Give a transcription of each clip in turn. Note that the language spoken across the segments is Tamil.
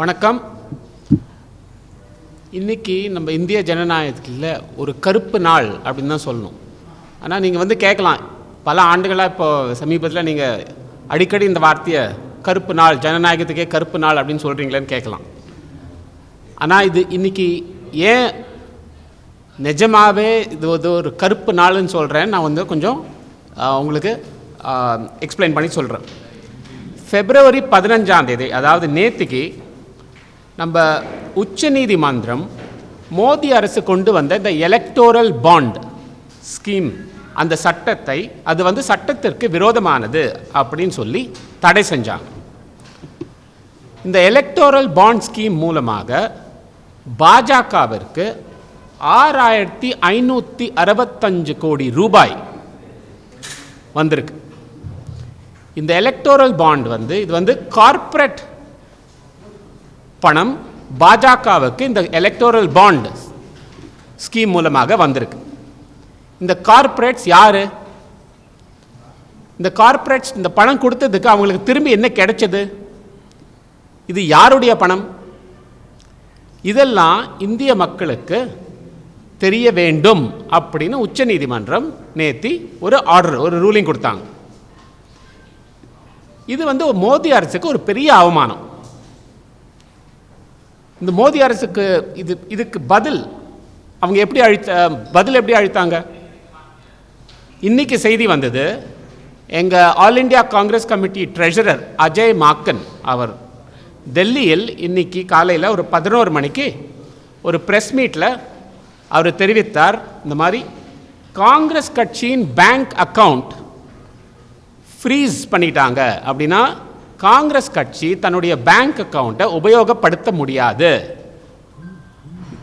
வணக்கம். இன்றைக்கி நம்ம இந்திய ஜனநாயகத்தில் ஒரு கருப்பு நாள் அப்படின்னு தான் சொல்லணும். ஆனால் நீங்கள் வந்து கேட்கலாம். பல ஆண்டுகளாக இப்போ சமீபத்தில் நீங்கள் அடிக்கடி இந்த வார்த்தையை கருப்பு நாள் ஜனநாயகத்துக்கே கருப்பு நாள் அப்படின்னு சொல்கிறீங்களேன்னு கேட்கலாம். ஆனால் இது இன்னைக்கு ஏன் நிஜமாகவே இது வந்து ஒரு கருப்பு நாள்னு சொல்கிறேன் நான் வந்து கொஞ்சம் உங்களுக்கு எக்ஸ்பிளைன் பண்ணி சொல்கிறேன் ஃபெப்ரவரி பதினஞ்சாம் தேதி அதாவது நேற்றுக்கு நம்ம உச்சநீதிமன்றம் மோடி அரசு கொண்டு வந்த இந்த எலக்டோரல் பாண்ட் ஸ்கீம் அந்த சட்டத்தை அது வந்து சட்டத்திற்கு விரோதமானது அப்படின்னு சொல்லி தடை செஞ்சாங்க. இந்த எலக்டோரல் பாண்ட் ஸ்கீம் மூலமாக பாஜகவிற்கு ஆறாயிரத்தி ஐநூற்றி அறுபத்தஞ்சு கோடி ரூபாய் வந்திருக்கு. இந்த எலக்டோரல் பாண்ட் வந்து இது வந்து கார்ப்பரேட் பணம் பாஜகவுக்கு இந்த எலக்டோரல் பாண்ட் ஸ்கீம் மூலமாக வந்திருக்கு. இந்த கார்ப்பரேட்ஸ் யார்? இந்த கார்ப்பரேட்ஸ் இந்த பணம் கொடுத்ததுக்கு அவங்களுக்கு திரும்பி என்ன கிடைச்சது? இது யாருடைய பணம்? இதெல்லாம் இந்திய மக்களுக்கு தெரிய வேண்டும் அப்படின்னு உச்சநீதிமன்றம் நேத்தி ஒரு ஆர்டர் ஒரு ரூலிங் கொடுத்தாங்க. இது வந்து மோதி அரசுக்கு ஒரு பெரிய அவமானம். இந்த மோடி அரசுக்கு இது இதுக்கு பதில் அவங்க எப்படி அழித்த பதில் எப்படி அழித்தாங்க? இன்றைக்கி செய்தி வந்தது எங்கள் all India Congress committee treasurer Ajay Maken அவர் டெல்லியில் இன்னைக்கு காலையில் ஒரு பதினோரு மணிக்கு ஒரு ப்ரெஸ் மீட்டில் அவர் தெரிவித்தார் இந்த மாதிரி காங்கிரஸ் கட்சியின் பேங்க் அக்கவுண்ட் ஃப்ரீஸ் பண்ணிட்டாங்க அப்படின்னா காங்கிரஸ் கட்சி தன்னுடைய பேங்க் அக்கௌண்ட்டை உபயோகப்படுத்த முடியாது.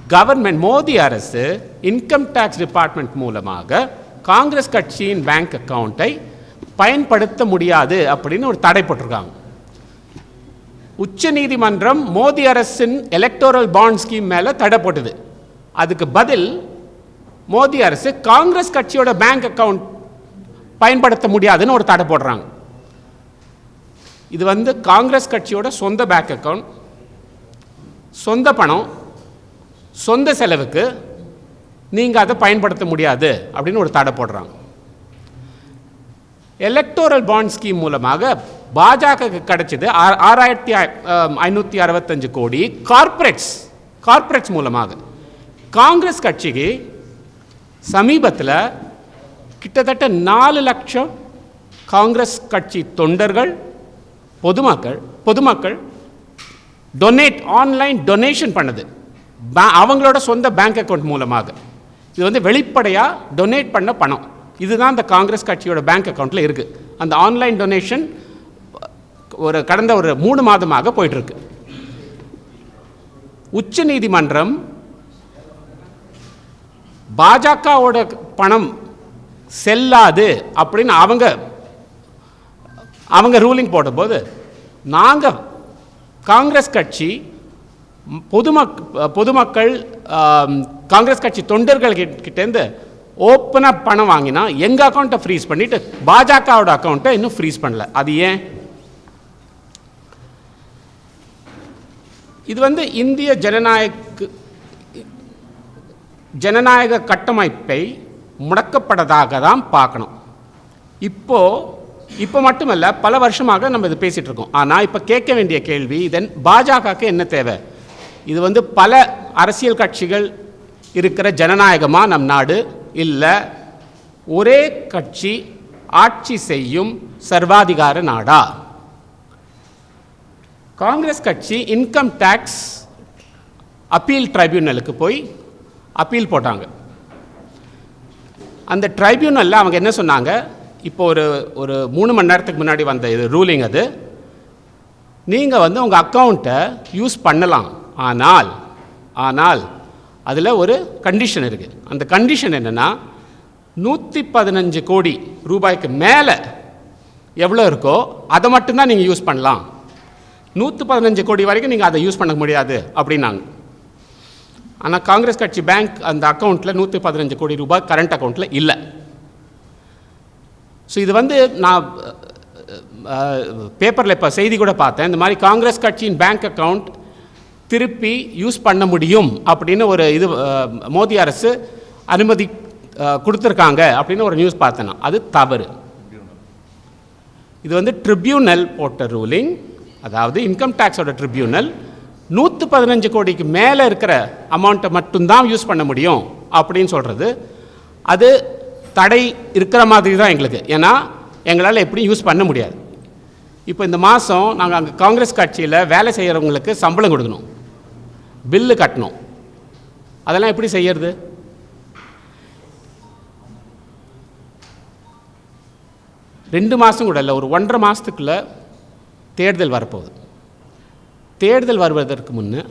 கவர்மெண்ட் மோடி அரசு இன்கம் டேக்ஸ் டிபார்ட்மெண்ட் மூலமாக காங்கிரஸ் கட்சியின் பேங்க் அக்கவுண்ட்டை பயன்படுத்த முடியாது அப்படின்னு ஒரு தடை போட்டிருக்காங்க. உச்ச நீதிமன்றம் மோடி அரசின் எலக்டோரல் பாண்ட் ஸ்கீம் மேலே தடை போட்டது. அதுக்கு பதில் மோடி அரசு காங்கிரஸ் கட்சியோட பேங்க் அக்கவுண்ட் பயன்படுத்த முடியாதுன்னு ஒரு தடை போடுறாங்க. இது வந்து காங்கிரஸ் கட்சியோட சொந்த பேங்க் அக்கௌண்ட் சொந்த பணம் சொந்த செலவுக்கு நீங்கள் அதை பயன்படுத்த முடியாது அப்படின்னு ஒரு தடை போடுறாங்க. எலக்டோரல் பாண்ட் ஸ்கீம் மூலமாக பாஜக கிடைச்சது ஆ- ஆறாயிரத்தி ஐநூற்றி அறுபத்தஞ்சு கோடி கார்ப்பரேட்ஸ் கார்ப்பரேட்ஸ் மூலமாக. காங்கிரஸ் கட்சிக்கு சமீபத்தில் கிட்டத்தட்ட நாலு லட்சம் காங்கிரஸ் கட்சி தொண்டர்கள் பொதுமக்கள் பொதுமக்கள் டொனேட் ஆன்லைன் டொனேஷன் பண்ணுது. பே- அவங்களோட சொந்த பேங்க் அக்கௌண்ட் மூலமாக. இது வந்து வெளிப்படையாக டொனேட் பண்ண பணம். இதுதான் அந்த காங்கிரஸ் கட்சியோட பேங்க் அக்கௌண்ட்டில் இருக்குது அந்த ஆன்லைன் டொனேஷன் ஒரு கடந்த ஒரு மூணு மாதமாக போயிட்டுருக்கு. உச்ச நீதிமன்றம் பாஜகவோட பணம் செல்லாது அப்படின்னு அவங்க அவங்க ரூலிங் போடும்போது நாங்கள் காங்கிரஸ் கட்சி பொதுமக் பொதுமக்கள் காங்கிரஸ் கட்சி தொண்டர்கள் கிட்ட- கிட்டேருந்து ஓப்பனாக பணம் வாங்கினா எங்கள் அக்கௌண்ட்டை ஃப்ரீஸ் பண்ணிவிட்டு பாஜகவோட அக்கௌண்ட்டை இன்னும் ஃப்ரீஸ் பண்ணல. அது ஏன்? இது வந்து இந்திய ஜனநாயக ஜனநாயக கட்டமைப்பை முடக்கப்பட்டதாக தான் பார்க்கணும். இப்போது இப்போ மட்டுமல்ல பல வருஷமாக நம்ம இது பேசிட்டு இருக்கோம். ஆனால் இப்போ கேட்க வேண்டிய கேள்வி இதன் பாஜகவுக்கு என்ன தேவை? இது வந்து பல அரசியல் கட்சிகள் இருக்கிற ஜனநாயகமாக நம் நாடு? இல்லை ஒரே கட்சி ஆட்சி செய்யும் சர்வாதிகார நாடா? காங்கிரஸ் கட்சி இன்கம் டேக்ஸ் அப்பீல் ட்ரைபியூனலுக்கு போய் அப்பீல் போட்டாங்க. அந்த ட்ரைபியூனலில் அவங்க என்ன சொன்னாங்க? இப்போ ஒரு ஒரு மூணு மணி நேரத்துக்கு முன்னாடி வந்த இது ரூலிங் அது. நீங்கள் வந்து உங்கள் அக்கௌண்ட்டை யூஸ் பண்ணலாம். ஆனால் ஆனால் அதில் ஒரு கண்டிஷன் இருக்குது அந்த கண்டிஷன் என்னென்னா நூற்றி பதினஞ்சு கோடி ரூபாய்க்கு மேலே எவ்வளோ இருக்கோ அதை மட்டும்தான் நீங்கள் யூஸ் பண்ணலாம். நூற்று பதினஞ்சு கோடி வரைக்கும் நீங்கள் அதை யூஸ் பண்ண முடியாது அப்படின்னாங்க. ஆனால் காங்கிரஸ் கட்சி பேங்க் அந்த அக்கௌண்ட்டில் நூற்றி பதினஞ்சு கோடி ரூபாய் கரண்ட் அக்கௌண்ட்டில் இல்லை. ஸோ இது வந்து நான் பேப்பரில் இப்போ செய்தி கூட பார்த்தேன். இந்த மாதிரி காங்கிரஸ் கட்சியின் பேங்க் அக்கவுண்ட் திருப்பி யூஸ் பண்ண முடியும் அப்படின்னு ஒரு இது மோடி அரசு அனுமதி கொடுத்துருக்காங்க அப்படின்னு ஒரு நியூஸ் பார்த்தேன் அது தவறு. இது வந்து ட்ரிபியூனல் போட்ட ரூலிங் அதாவது இன்கம் டேக்ஸோட ட்ரிபியூனல் நூற்று பதினஞ்சு கோடிக்கு மேலே இருக்கிற அமௌண்ட்டை மட்டும்தான் யூஸ் பண்ண முடியும் அப்படின்னு சொல்கிறது அது தடை இருக்கிற மாதிரி தான் எங்களுக்கு. ஏன்னா எங்களால் எப்படியும் யூஸ் பண்ண முடியாது. இப்போ இந்த மாதம் நாங்கள் அங்கே காங்கிரஸ் கட்சியில் வேலை செய்கிறவங்களுக்கு சம்பளம் கொடுக்கணும். பில்லு கட்டணும். அதெல்லாம் எப்படி செய்யறது? ரெண்டு மாதம் கூட இல்லை ஒரு ஒன்றரை மாதத்துக்குள்ளே தேர்தல் வரப்போகுது. தேர்தல் வருவதற்கு முன்னே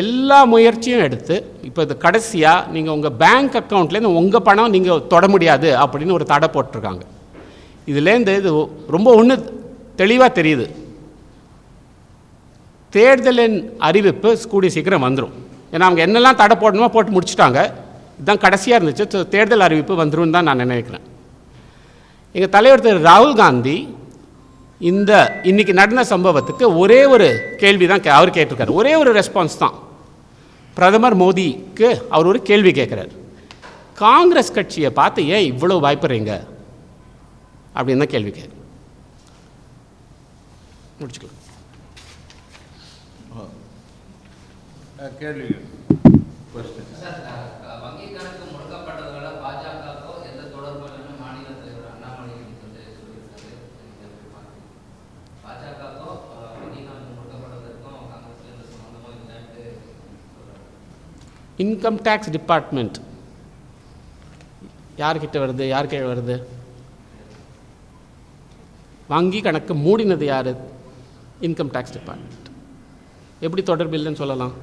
எல்லா முயற்சியும் எடுத்து இப்போ இது கடைசியாக நீங்கள் உங்கள் பேங்க் அக்கௌண்ட்லேருந்து உங்கள் பணம் நீங்கள் தொட முடியாது அப்படின்னு ஒரு தடை போட்டிருக்காங்க. இதுலேருந்து இது ரொம்ப ஒன்று தெளிவாக தெரியுது. தேர்தலின் அறிவிப்பு கூடிய சீக்கிரம் வந்துடும் ஏன்னா அவங்க என்னெல்லாம் தடை போடணுமோ போட்டு முடிச்சிட்டாங்க. இதுதான் கடைசியாக இருந்துச்சு. தேர்தல் அறிவிப்பு வந்துடும் தான் நான் நினைக்கிறேன். எங்கள் தலைவர் திரு ராகுல் காந்தி இந்த இன்றைக்கி நடந்த சம்பவத்துக்கு ஒரே ஒரு கேள்வி தான் கே- அவர் கேட்டிருக்காரு. ஒரே ஒரு ரெஸ்பான்ஸ் தான். பிரதமர் மோடிக்கு அவர் ஒரு கேள்வி கேட்குறாரு. காங்கிரஸ் கட்சியை பார்த்து ஏன் இவ்வளோ பயப்படுறீங்க? அப்படின்னு தான் கேள்வி கேட்குறேன் முடிச்சுக்கலாம். கேள்வி கொஸ்டின் சார், அஹ், வங்கி கணக்கு முடக்கப்பட்டதுனால பாஜகவுக்கோ எந்த தொடர்பும் இல்லைன்னு மாநில தலைவர் அண்ணாமலை வந்து சொல்லியிருக்காரு. நீங்க எப்படி பார்க்கறீங்க? பாஜகவுக்கோ அஹ், வங்கி கணக்கு முடக்கப்பட்டதற்கும் காங்கிரஸ்ல எந்த சம்பந்தமும் இல்லைன்ட்டு சொல்றாரு. இன்கம் டேக்ஸ் டிபார்ட்மெண்ட் யார்கிட்ட வருது? யார் கீழே வருது? வங்கி கணக்கு மூடினது யார்? இன்கம் டேக்ஸ் டிபார்ட்மெண்ட் எப்படி தொடர்பு இல்லைன்னு சொல்லலாம்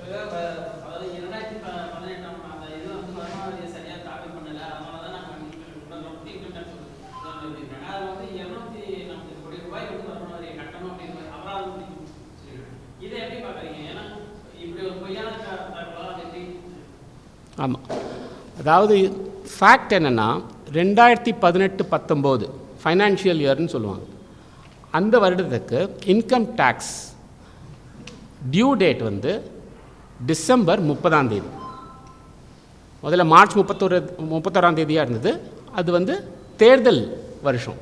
அதாவது இரண்டாயிரத்தி ப- பதினெட்டாம் அந்த இது வந்து வருமான வரியை சரியா தாக்கல் பண்ணல அதனால தான் நாங்க வந்து உடனே வந்து income tax வந்து எழுதியிருக்காங்க. அது வந்து இருநூத்தி நாற்பது கோடி ரூபாய் வந்து வருமான வரியை கட்டணும் அப்படின்னு அபராதம் விதிச்சு சொல்லியிருக்காங்க. இதை எப்படி பாக்குறீங்க ஏன்னா இப்படி ஒரு பொய்யான த- தகவலா அது எப்படி ஆமாம் அதாவது ஃபேக்ட் என்னென்னா ரெண்டாயிரத்தி பதினெட்டு பத்தொம்போது ஃபைனான்ஷியல் இயர்னு சொல்லுவாங்க. அந்த வருடத்துக்கு இன்கம் டேக்ஸ் டியூ டேட் வந்து டிசம்பர் முப்பதாம் தேதி. முதல்ல மார்ச் முப்பத்தொரு முப்பத்தோராம் தேதியாக இருந்தது. அது வந்து தேர்தல் வருஷம்.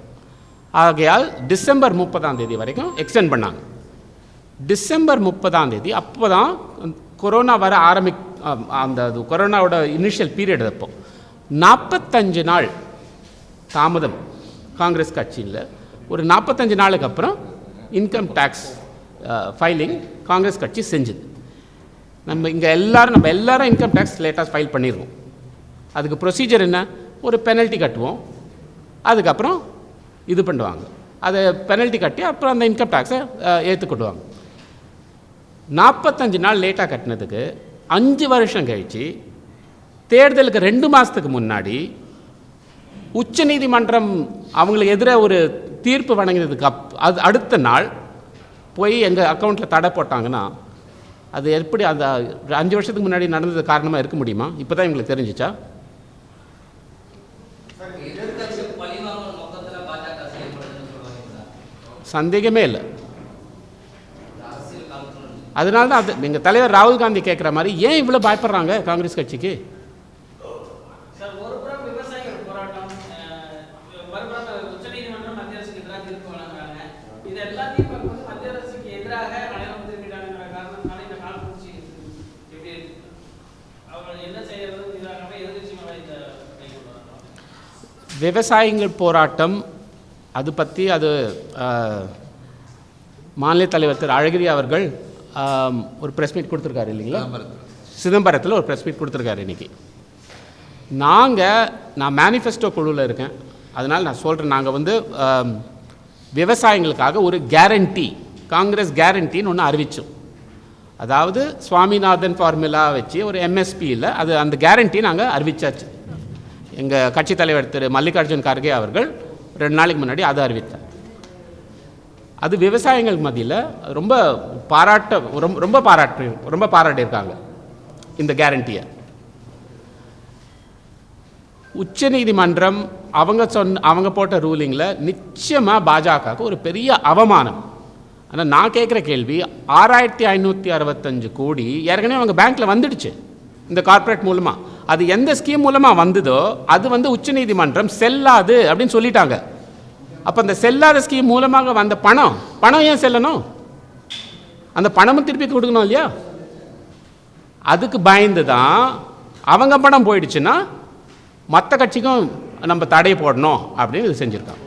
ஆகையால் டிசம்பர் முப்பதாம் தேதி வரைக்கும் எக்ஸ்டெண்ட் பண்ணாங்க. டிசம்பர் முப்பதாம் தேதி அப்போ தான் கொரோனா வர ஆரம்பி அந்த அது கொரோனாவோட இனிஷியல் பீரியட் அப்போ. நாற்பத்தஞ்சு நாள் தாமதம் காங்கிரஸ் கட்சியில். ஒரு நாற்பத்தஞ்சு நாளுக்கு அப்புறம் இன்கம் டேக்ஸ் ஃபைலிங் காங்கிரஸ் கட்சி செஞ்சுது. நம்ம இங்கே எல்லோரும் நம்ம எல்லாரும் இன்கம் டேக்ஸ் லேட்டாக ஃபைல் பண்ணிடுவோம் அதுக்கு ப்ரொசீஜர் என்ன? ஒரு பெனல்ட்டி கட்டுவோம். அதுக்கப்புறம் இது பண்ணுவாங்க. அதை பெனல்ட்டி கட்டி அப்புறம் அந்த இன்கம் டேக்ஸை ஏற்றுக்கொடுவாங்க நாற்பத்தஞ்சு நாள் லேட்டாக கட்டினதுக்கு அஞ்சு வருஷம் கழிச்சு தேர்தலுக்கு ரெண்டு மாதத்துக்கு முன்னாடி உச்சநீதிமன்றம் அவங்களுக்கு எதிராக ஒரு தீர்ப்பு வழங்கினதுக்கு அப் அது அடுத்த நாள் போய் எங்கள் அக்கௌண்ட்டில் தடை போட்டாங்கன்னா அது எப்படி அந்த அஞ்சு வருஷத்துக்கு முன்னாடி நடந்தது காரணமாக இருக்க முடியுமா? இப்போ தான் எங்களுக்கு தெரிஞ்சிச்சா? சந்தேகமே இல்லை. அதனால தான் அது எங்கள் தலைவர் ராகுல் காந்தி கேட்குற மாதிரி ஏன் இவ்வளோ பயப்படுறாங்க காங்கிரஸ் கட்சிக்கு? விவசாயிகள் போராட்டம் அது பற்றி அது மாநில தலைவர் திரு அழகிரி அவர்கள் ஒரு ப்ரெஸ் மீட் கொடுத்துருக்காரு இல்லைங்களா? சிதம்பரத்தில். ஒரு ப்ரெஸ் மீட் கொடுத்துருக்காரு இன்னைக்கு. நாங்கள் நான் மேனிஃபெஸ்டோ குழுவில் இருக்கேன். அதனால் நான் சொல்கிறேன் நாங்கள் வந்து விவசாயிகளுக்காக ஒரு கேரண்டி காங்கிரஸ் கேரண்டின்னு ஒன்று அறிவித்தோம் அதாவது சுவாமிநாதன் ஃபார்முலா வச்சு ஒரு எம்எஸ்பியில் அது அந்த கேரண்டி நாங்கள் அறிவிச்சாச்சு. எங்கள் கட்சித் தலைவர் திரு மல்லிகார்ஜுன் கார்கே அவர்கள் ரெண்டு நாளைக்கு முன்னாடி அதை அறிவித்தார். அது விவசாயிகள் மத்தியில் ரொம்ப பாராட்ட ரொம்ப ரொம்ப பாராட்டு ரொம்ப பாராட்டியிருக்காங்க இந்த கேரண்டியை உச்சநீதிமன்றம் அவங்க சொன்ன அவங்க போட்ட ரூலிங்கில் நிச்சயமாக பாஜகவுக்கு ஒரு பெரிய அவமானம். ஆனால் நான் கேட்குற கேள்வி ஆறாயிரத்தி ஐநூற்றி அறுபத்தஞ்சு கோடி ஏற்கனவே அவங்க பேங்க்கில் வந்துடுச்சு இந்த கார்ப்பரேட் மூலமாக அது எந்த ஸ்கீம் மூலமாக வந்ததோ அது வந்து உச்சநீதிமன்றம் செல்லாது அப்படின்னு சொல்லிட்டாங்க. அப்போ அந்த செல்லாத ஸ்கீம் மூலமாக வந்த பணம் பணம் ஏன் செல்லணும்? அந்த பணமும் திருப்பி கொடுக்கணும் இல்லையா? அதுக்கு பயந்து தான் அவங்க பணம் போயிடுச்சுன்னா மற்ற கட்சிக்கும் நம்ம தடை போடணும் அப்படின்னு இது செஞ்சுருக்காங்க.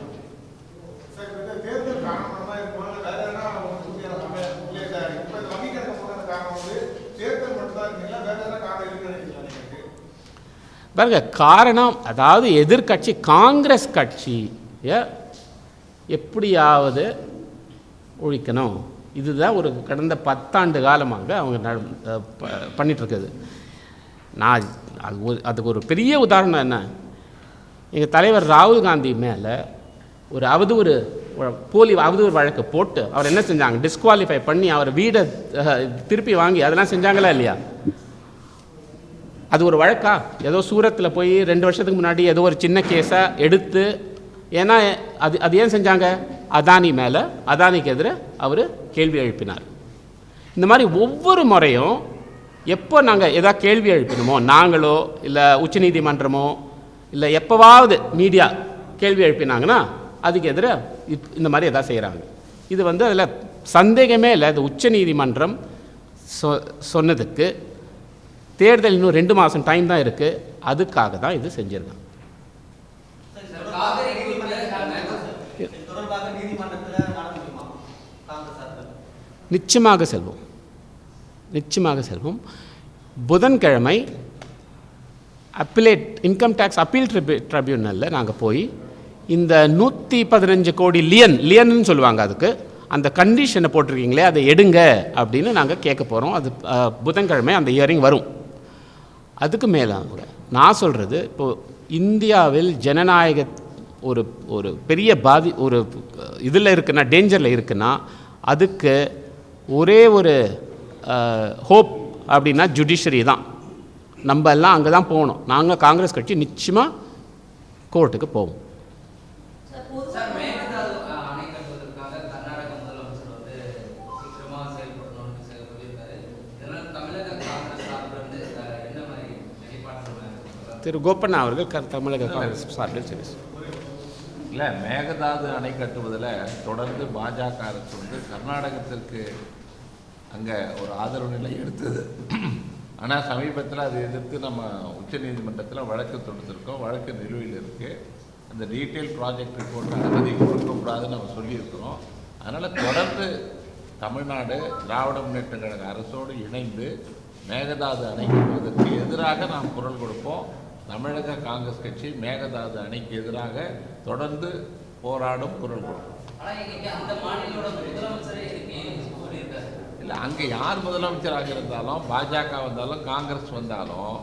பாருங்க காரணம் அதாவது எதிர்க்கட்சி காங்கிரஸ் கட்சி எப்படியாவது ஒழிக்கணும். இதுதான் ஒரு கடந்த பத்தாண்டு காலமாக அவங்க நட- ப- நான் அது ஒரு- அதுக்கு ஒரு பெரிய உதாரணம் என்ன? எங்கள் தலைவர் ராகுல் காந்தி மேலே ஒரு அவதூறு போலி அவதூறு வழக்கு போட்டு அவர் என்ன செஞ்சாங்க? டிஸ்குவாலிஃபை பண்ணி அவர் வீடை திருப்பி வாங்கி அதெல்லாம் செஞ்சாங்களா இல்லையா? அது ஒரு வழக்கா? ஏதோ சூரத்தில் போய் ரெண்டு வருஷத்துக்கு முன்னாடி ஏதோ ஒரு சின்ன கேஸை எடுத்து ஏன்னா அது அது ஏன் செஞ்சாங்க? அதானி மேலே அதானிக்கு எதிர அவர் கேள்வி எழுப்பினார். இந்த மாதிரி ஒவ்வொரு முறையும் எப்போ நாங்கள் எதாவது கேள்வி எழுப்பினோமோ நாங்களோ இல்லை உச்சநீதிமன்றமோ இல்லை எப்போவாவது மீடியா கேள்வி எழுப்பினாங்கன்னா அதுக்கு எதிர இப்- இந்த மாதிரி எதாவது செய்கிறாங்க இது வந்து அதில் சந்தேகமே இல்லை. அது உச்சநீதிமன்றம் சொ சொன்னதுக்கு தேர்தல் இன்னும் ரெண்டு மாதம் டைம் தான் இருக்குது அதுக்காக தான் இது செஞ்சுருக்காங்க காவிரி குறித்து இது தொடர்பாக நீதிமன்றத்தில் நாட முடியுமா காங்கிரஸ் சார்பில் நிச்சயமாக செல்வோம். நிச்சயமாக செல்வோம். புதன்கிழமை அப்பீலேட் இன்கம் டேக்ஸ் அப்பீல் ட்ரிபு ட்ரிபியூனலில் நாங்கள் போய் இந்த நூற்றி பதினஞ்சு கோடி லியன் லியன்னு சொல்லுவாங்க அதுக்கு. அந்த கண்டிஷனை போட்டிருக்கீங்களே அதை எடுங்க அப்படின்னு நாங்கள் கேட்க போகிறோம் அது புதன்கிழமை அந்த இயரிங் வரும். அதுக்கு மேலாக நான் சொல்கிறது இப்போது இந்தியாவில் ஜனநாயக ஒரு ஒரு பெரிய பாதி ஒரு இதில் இருக்குன்னா டேஞ்சரில் இருக்குன்னா அதுக்கு ஒரே ஒரு ஹோப் அப்படின்னா ஜுடிஷரி தான். நம்ம எல்லாம் அங்கே தான் போகணும். நாங்கள் காங்கிரஸ் கட்சி நிச்சயமாக கோர்ட்டுக்கு போவோம்? திரு கோப்பண்ணா அவர்கள் க- தமிழக காங்கிரஸ் சார்பில் சரி. இல்லை மேகதாது அணை கட்டுவதில் தொடர்ந்து பாஜக அரசு வந்து கர்நாடகத்திற்கு அங்கே ஒரு ஆதரவு நிலை எடுத்தது. ஆனால் சமீபத்தில் அதை எதிர்த்து நம்ம உச்சநீதிமன்றத்தில் வழக்கு தொடுத்திருக்கோம். வழக்கு நிலுவையில் இருக்குது அந்த டீட்டெயில் ப்ராஜெக்ட் ரிப்போர்ட் அனுமதி கொடுக்கக்கூடாதுன்னு நம்ம சொல்லியிருக்கிறோம். அதனால் தொடர்ந்து தமிழ்நாடு திராவிட முன்னேற்ற கழக அரசோடு இணைந்து மேகதாது அணை கட்டுவதற்கு எதிராக நாம் குரல் கொடுப்போம். தமிழக காங்கிரஸ் கட்சி மேகதாது அணைக்கு எதிராக தொடர்ந்து போராடும் குரல் இல்லை அங்கே யார் முதலமைச்சராக இருந்தாலும் பாஜக வந்தாலும் காங்கிரஸ் வந்தாலும்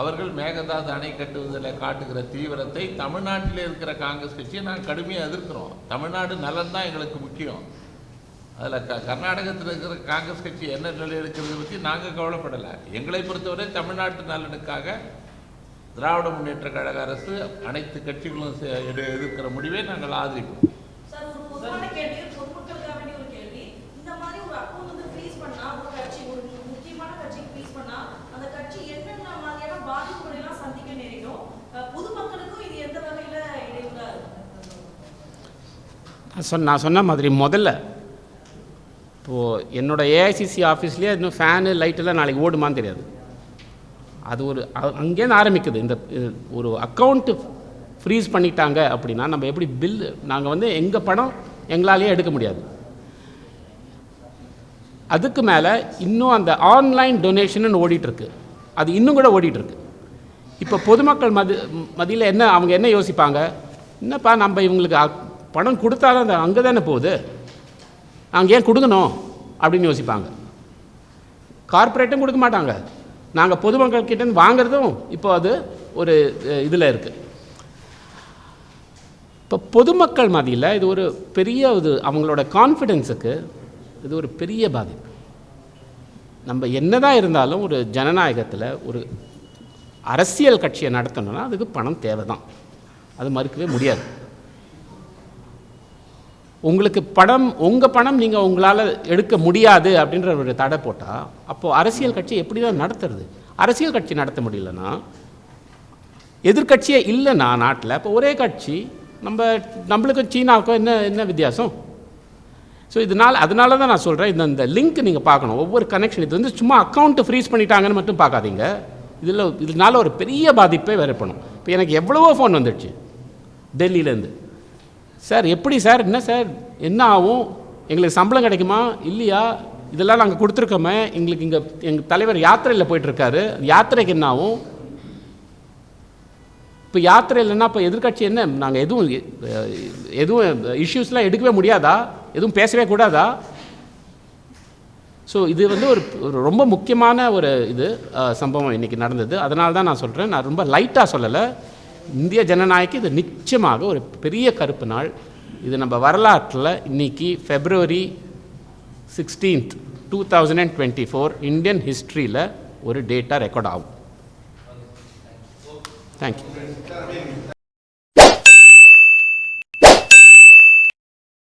அவர்கள் மேகதாது அணை கட்டுவதில் காட்டுகிற தீவிரத்தை தமிழ்நாட்டில் இருக்கிற காங்கிரஸ் கட்சியை நாங்கள் கடுமையாக எதிர்க்கிறோம். தமிழ்நாடு நலன் தான் எங்களுக்கு முக்கியம். அதில் க கர்நாடகத்தில் இருக்கிற காங்கிரஸ் கட்சி என்ன நிலை இருக்கிறது பற்றி நாங்கள் கவலைப்படலை. எங்களை பொறுத்தவரை தமிழ்நாட்டு நலனுக்காக திராவிட முன்னேற்ற கழக அரசு அனைத்து கட்சிகளும் எதிர்க்கிற முடிவை நாங்கள் ஆதரிப்போம். சார் ஒரு பொதுவான கேள்வி பொதுமக்களுக்காக வேண்டிய ஒரு கேள்வி. இந்த மாதிரி ஒரு அக்கௌண்ட் வந்து ஃப்ரீஸ் பண்ணா ஒரு கட்சி ஒரு முக்கியமான கட்சிக்கு ஃப்ரீஸ் பண்ணா அந்த கட்சி என்னென்ன மாதிரியான பாதிப்புகளை எல்லாம் சந்திக்க நேரிடும்? அஹ் பொதுமக்களுக்கும் இது எந்த வகையில இடையூறா இருக்கும் நான் சொன்ன நான் சொன்ன மாதிரி முதல்ல இப்போது என்னோட ஏஐசிசி ஆஃபீஸ்லேயே இன்னும் ஃபேனு லைட்டெல்லாம் நாளைக்கு ஓடுமான்னு தெரியாது. அது ஒரு அங்கேருந்து ஆரம்பிக்குது. இந்த இது ஒரு அக்கௌண்ட்டு ஃப்ரீஸ் பண்ணிட்டாங்க அப்படின்னா நம்ம எப்படி பில்லு நாங்கள் வந்து எங்கள் பணம் எங்களாலேயே எடுக்க முடியாது. அதுக்கு மேலே இன்னும் அந்த ஆன்லைன் டொனேஷன் ஓடிட்டுருக்கு. அது இன்னும் கூட ஓடிட்டுருக்கு. இப்போ பொதுமக்கள் மதி மதியில் என்ன அவங்க என்ன யோசிப்பாங்க? என்னப்பா நம்ம இவங்களுக்கு பணம் கொடுத்தாலும் தான் அங்கே தானே போகுது? நாங்கள் ஏன் கொடுக்கணும்? அப்படின்னு யோசிப்பாங்க. கார்ப்பரேட்டும் கொடுக்க மாட்டாங்க. நாங்கள் பொதுமக்கள் கிட்டேருந்து வாங்குறதும் இப்போ அது ஒரு இதில் இருக்குது இப்போ பொதுமக்கள் மதியில் இது ஒரு பெரிய இது அவங்களோட கான்ஃபிடென்ஸுக்கு இது ஒரு பெரிய பாதிப்பு. நம்ம என்ன தான் இருந்தாலும் ஒரு ஜனநாயகத்தில் ஒரு அரசியல் கட்சியை நடத்தணும்னா அதுக்கு பணம் தேவை தான் அது மறுக்கவே முடியாது. உங்களுக்கு படம் உங்கள் பணம் நீங்கள் உங்களால் எடுக்க முடியாது அப்படின்ற ஒரு தடை போட்டால் அப்போது அரசியல் கட்சி எப்படி தான் நடத்துறது? அரசியல் கட்சி நடத்த முடியலன்னா எதிர்க்கட்சியே இல்லைண்ணா நாட்டில் இப்போ ஒரே கட்சி நம்ம நம்மளுக்கும் சீனாவுக்கும் என்ன என்ன வித்தியாசம்? ஸோ இதனால் அதனால தான் நான் சொல்கிறேன் இந்த இந்த லிங்க் நீங்கள் பார்க்கணும். ஒவ்வொரு கனெக்ஷன் இது வந்து சும்மா அக்கௌண்ட்டு ஃப்ரீஸ் பண்ணிட்டாங்கன்னு மட்டும் பார்க்காதீங்க. இதில் இதனால ஒரு பெரிய பாதிப்பே ஏற்படும் இப்போ எனக்கு எவ்வளவோ ஃபோன் வந்துடுச்சு டெல்லியிலேருந்து. சார் எப்படி சார்? என்ன சார்? என்ன ஆகும்? எங்களுக்கு சம்பளம் கிடைக்குமா? இல்லையா? இதெல்லாம் நாங்கள் கொடுத்துருக்கோமே. எங்களுக்கு இங்கே எங்கள் தலைவர் யாத்திரையில் போயிட்டுருக்காரு. யாத்திரைக்கு என்ன ஆகும்? இப்போ யாத்திரை இல்லைன்னா இப்போ எதிர்கட்சி என்ன? நாங்கள் எதுவும் எதுவும் இஷ்யூஸ்லாம் எடுக்கவே முடியாதா? எதுவும் பேசவே கூடாதா? ஸோ இது வந்து ஒரு ரொம்ப முக்கியமான ஒரு இது சம்பவம் இன்றைக்கி நடந்தது. அதனால தான் நான் சொல்கிறேன் நான் ரொம்ப லைட்டாக சொல்லலை. இந்திய ஜனநாயகம் இது நிச்சயமாக ஒரு பெரிய கருப்பு நாள். இது நம்ம வரலாற்றில் இன்னைக்கு February sixteenth two thousand and twenty four Indian ஹிஸ்ட்ரியில் ஒரு டேட்டா ரெக்கார்ட் ஆகும் தேங்க்யூ